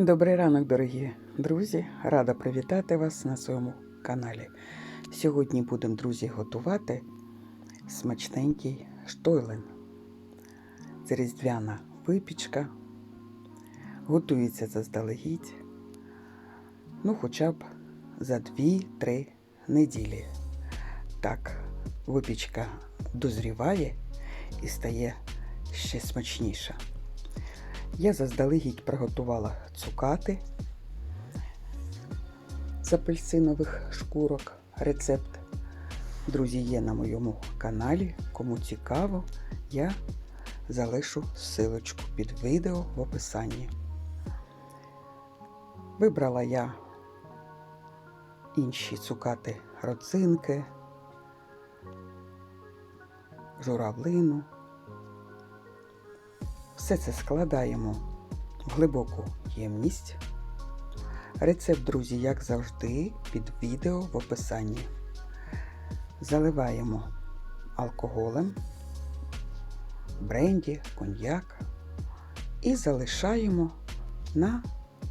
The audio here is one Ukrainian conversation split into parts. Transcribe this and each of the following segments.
Добрий ранок, дорогі друзі! Рада привітати вас на своєму каналі. Сьогодні будемо, друзі, готувати смачненький штойлен. Це різдвяна випічка. Готується заздалегідь. Ну, хоча б за 2-3 неділі. Так, випічка дозріває і стає ще смачніша. Я заздалегідь приготувала цукати з апельсинових шкурок. Рецепт, друзі, є на моєму каналі. Кому цікаво, я залишу ссылочку під відео в описанні. Вибрала я інші цукати родзинки, журавлину. Все це складаємо в глибоку ємність. Рецепт, друзі, як завжди, під відео в описанні. Заливаємо алкоголем, бренді, коньяк і залишаємо на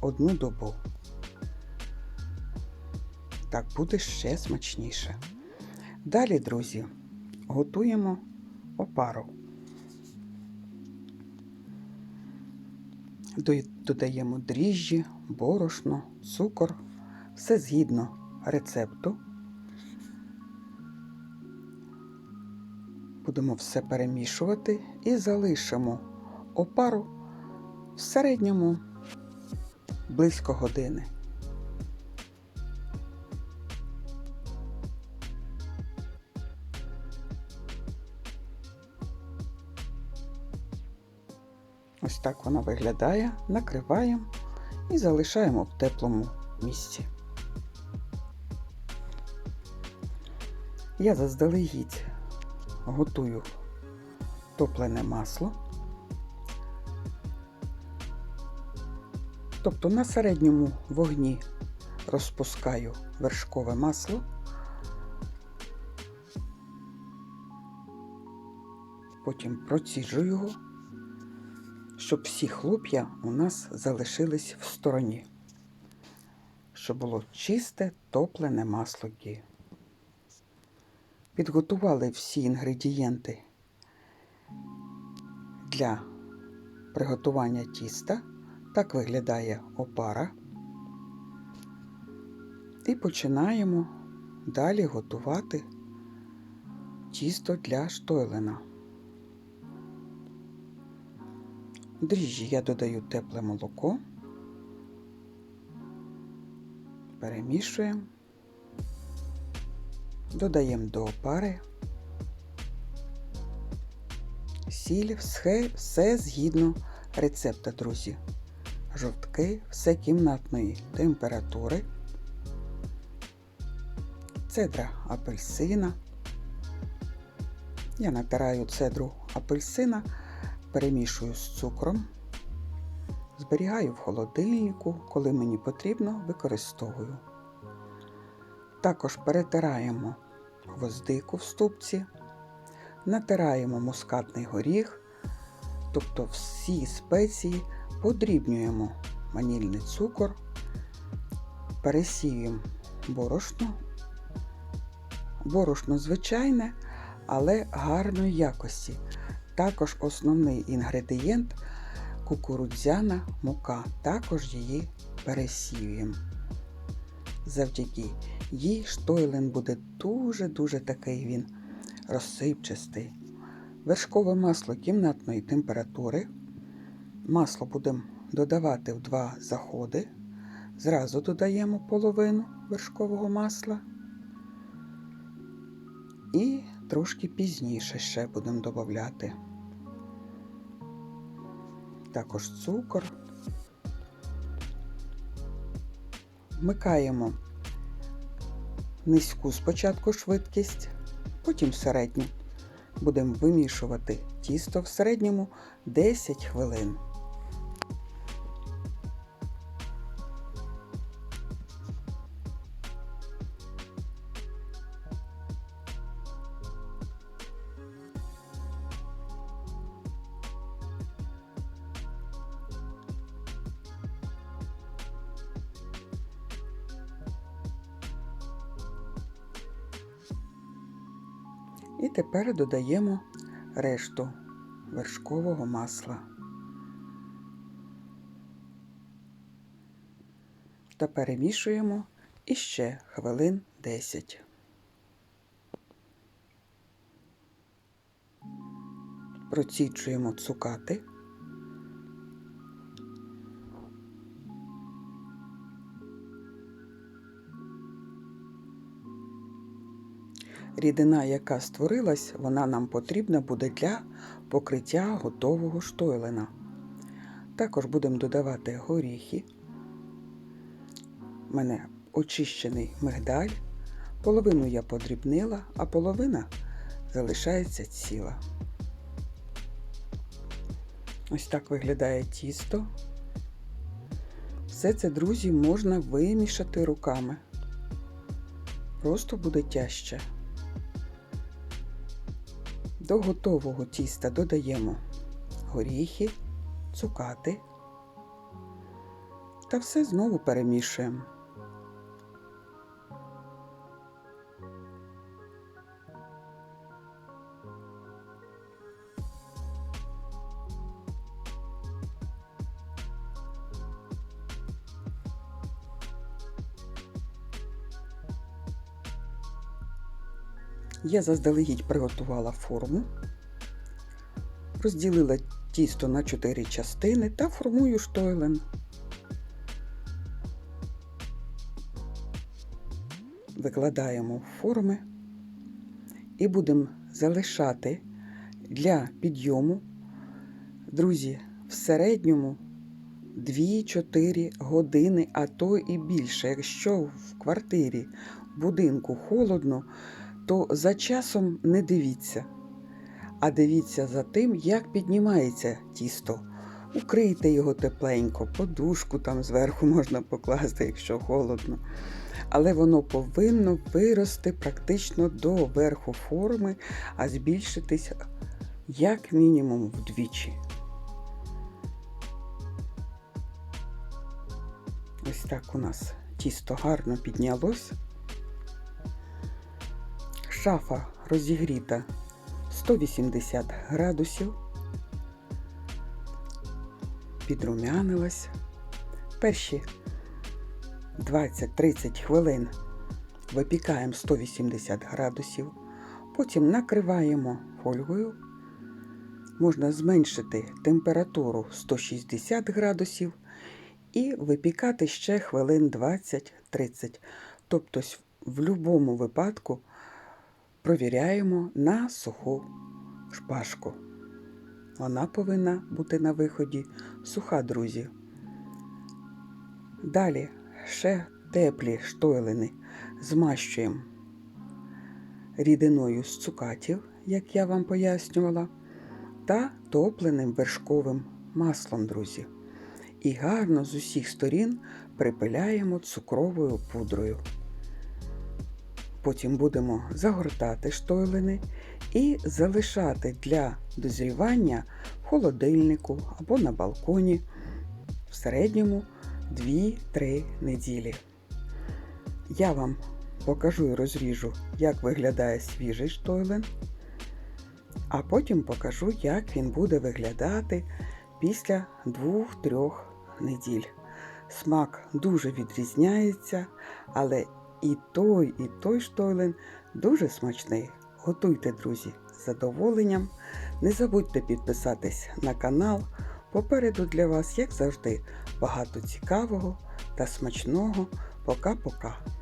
одну добу. Так буде ще смачніше. Далі, друзі, готуємо опару. Додаємо дріжджі, борошно, цукор, все згідно рецепту. Будемо все перемішувати і залишимо опару в середньому близько години. Ось так вона виглядає, накриваємо і залишаємо в теплому місці. Я заздалегідь готую топлене масло. Тобто на середньому вогні розпускаю вершкове масло. Потім проціжу його щоб всі хлоп'я у нас залишились в стороні, щоб було чисте, топлене масло гі. Підготували всі інгредієнти для приготування тіста. Так виглядає опара. І починаємо далі готувати тісто для штойлена. Дріжджі я додаю тепле молоко, перемішуємо, додаємо до опари, сіль, все, все згідно рецепта, друзі. Жовтки, все кімнатної температури, цедра апельсина. Я натираю цедру апельсина перемішую з цукром, зберігаю в холодильнику, коли мені потрібно, використовую. Також перетираємо гвоздику в ступці, натираємо мускатний горіх, тобто всі спеції подрібнюємо ванільний цукор, пересіюємо борошно. Борошно звичайне, але гарної якості. Також основний інгредієнт кукурудзяна мука. Також її пересіюємо. Завдяки їй штойлен буде дуже-дуже такий він розсипчастий. Вершкове масло кімнатної температури. Масло будемо додавати в два заходи. Зразу додаємо половину вершкового масла. І трошки пізніше ще будемо додати також цукор. Вмикаємо низьку спочатку швидкість, потім середню. Будемо вимішувати тісто в середньому 10 хвилин. І тепер додаємо решту вершкового масла. Та перемішуємо іще хвилин 10. Процічуємо цукати. Рідина, яка створилась, вона нам потрібна буде для покриття готового штойлена. Також будемо додавати горіхи. У мене очищений мигдаль. Половину я подрібнила, а половина залишається ціла. Ось так виглядає тісто. Все це, друзі, можна вимішати руками. Просто буде тяжче. До готового тіста додаємо горіхи, цукати та все знову перемішуємо. Я заздалегідь приготувала форму, розділила тісто на 4 частини та формую штойлен. Викладаємо форми і будемо залишати для підйому, друзі, в середньому 2-4 години, а то і більше. Якщо в квартирі, в будинку холодно, то за часом не дивіться, а дивіться за тим, як піднімається тісто. Укрийте його тепленько, подушку там зверху можна покласти, якщо холодно. Але воно повинно вирости практично до верху форми, а збільшитись як мінімум вдвічі. Ось так у нас тісто гарно піднялось. Шафа розігріта 180 градусів, підрумянилась. Перші 20-30 хвилин випікаємо 180 градусів, потім накриваємо фольгою. Можна зменшити температуру 160 градусів і випікати ще хвилин 20-30. Тобто, в будь-якому випадку провіряємо на суху шпажку. Вона повинна бути на виході суха, друзі. Далі ще теплі штойлини змащуємо рідиною з цукатів, як я вам пояснювала, та топленим вершковим маслом, друзі. І гарно з усіх сторін припиляємо цукровою пудрою. Потім будемо загортати штойлини і залишати для дозрівання в холодильнику або на балконі в середньому 2-3 неділі. Я вам покажу і розріжу, як виглядає свіжий штойлен, а потім покажу, як він буде виглядати після 2-3 неділь. Смак дуже відрізняється, але і той, і той штойлен дуже смачний. Готуйте, друзі, з задоволенням. Не забудьте підписатись на канал. Попереду для вас, як завжди, багато цікавого та смачного. Пока-пока.